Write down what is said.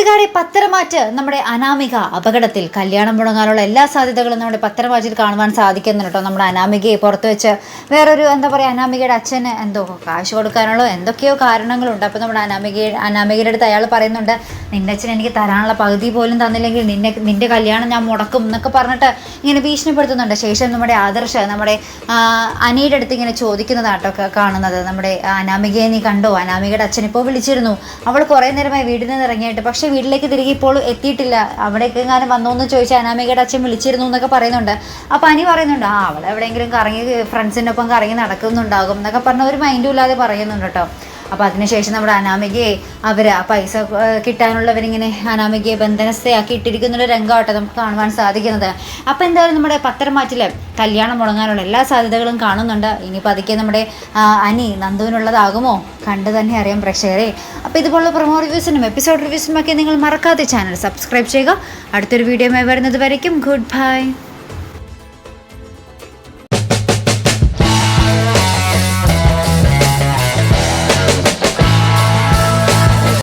കൂട്ടുകാരെ പത്തരമാറ്റ് നമ്മുടെ അനാമിക അപകടത്തിൽ കല്യാണം മുടങ്ങാനുള്ള എല്ലാ സാധ്യതകളും നമ്മുടെ പത്തരമാറ്റിൽ കാണുവാൻ സാധിക്കുന്നുണ്ട് കേട്ടോ. നമ്മുടെ അനാമികയെ പുറത്ത് വെച്ച് വേറൊരു എന്താ പറയുക അനാമികയുടെ അച്ഛന് എന്തോ കാശ് കൊടുക്കാനുള്ള എന്തൊക്കെയോ കാരണങ്ങളുണ്ട്. അപ്പോൾ നമ്മുടെ അനാമിക അനാമികയുടെ അടുത്ത് അയാൾ പറയുന്നുണ്ട് നിന്റെ അച്ഛൻ എനിക്ക് തരാനുള്ള പകുതി പോലും തന്നില്ലെങ്കിൽ നിന്നെ നിന്റെ കല്യാണം ഞാൻ മുടക്കും എന്നൊക്കെ പറഞ്ഞിട്ട് ഇങ്ങനെ ഭീഷണിപ്പെടുത്തുന്നുണ്ട്. ശേഷം നമ്മുടെ ആദർശ നമ്മുടെ അനിയുടെ അടുത്ത് ഇങ്ങനെ ചോദിക്കുന്നതാട്ടോ കാണുന്നത്. നമ്മുടെ അനാമികയെ നീ കണ്ടോ? അനാമികയുടെ അച്ഛൻ ഇപ്പോൾ വിളിച്ചിരുന്നു. അവൾ കുറേ നേരമായി വീട്ടിൽ നിന്ന് ഇറങ്ങിയിട്ട് പക്ഷേ വീട്ടിലേക്ക് തിരികെ ഇപ്പോൾ എത്തിയിട്ടില്ല. അവിടേക്ക് എങ്ങാനും വന്നോ എന്ന് ചോദിച്ചാൽ അനാമികയുടെ അച്ഛൻ വിളിച്ചിരുന്നു എന്നൊക്കെ പറയുന്നുണ്ട്. അപ്പം അനി പറയുന്നുണ്ട് ആ അവളെവിടെയെങ്കിലും കറങ്ങി ഫ്രണ്ട്സിനൊപ്പം കറങ്ങി നടക്കുന്നുണ്ടാകും എന്നൊക്കെ പറഞ്ഞ ഒരു മൈൻഡും ഇല്ലാതെ പറയുന്നുണ്ട് കേട്ടോ. അപ്പോൾ അതിനുശേഷം നമ്മുടെ അനാമികയെ അവർ ആ പൈസ കിട്ടാനുള്ളവരിങ്ങനെ അനാമികയെ ബന്ധനസ്ഥയാക്കി ഇട്ടിരിക്കുന്ന ഒരു രംഗമാട്ടോ നമുക്ക് കാണുവാൻ സാധിക്കുന്നത്. അപ്പോൾ എന്തായാലും നമ്മുടെ പത്തരമാറ്റിൽ കല്യാണം മുടങ്ങാനുള്ള എല്ലാ സാധ്യതകളും കാണുന്നുണ്ട്. ഇനി പതുക്കെ നമ്മുടെ അനി നന്ദുവിനുള്ളതാകുമോ? കണ്ടു തന്നെ അറിയാം പ്രേക്ഷകരെ. അപ്പോൾ ഇതുപോലുള്ള പ്രൊമോ റിവ്യൂസിനും എപ്പിസോഡ് റിവ്യൂസിനും ഒക്കെ നിങ്ങൾ മറക്കാതെ ചാനൽ സബ്സ്ക്രൈബ് ചെയ്യുക. അടുത്തൊരു വീഡിയോ വരുന്നത് വരയ്ക്കും. Good bye.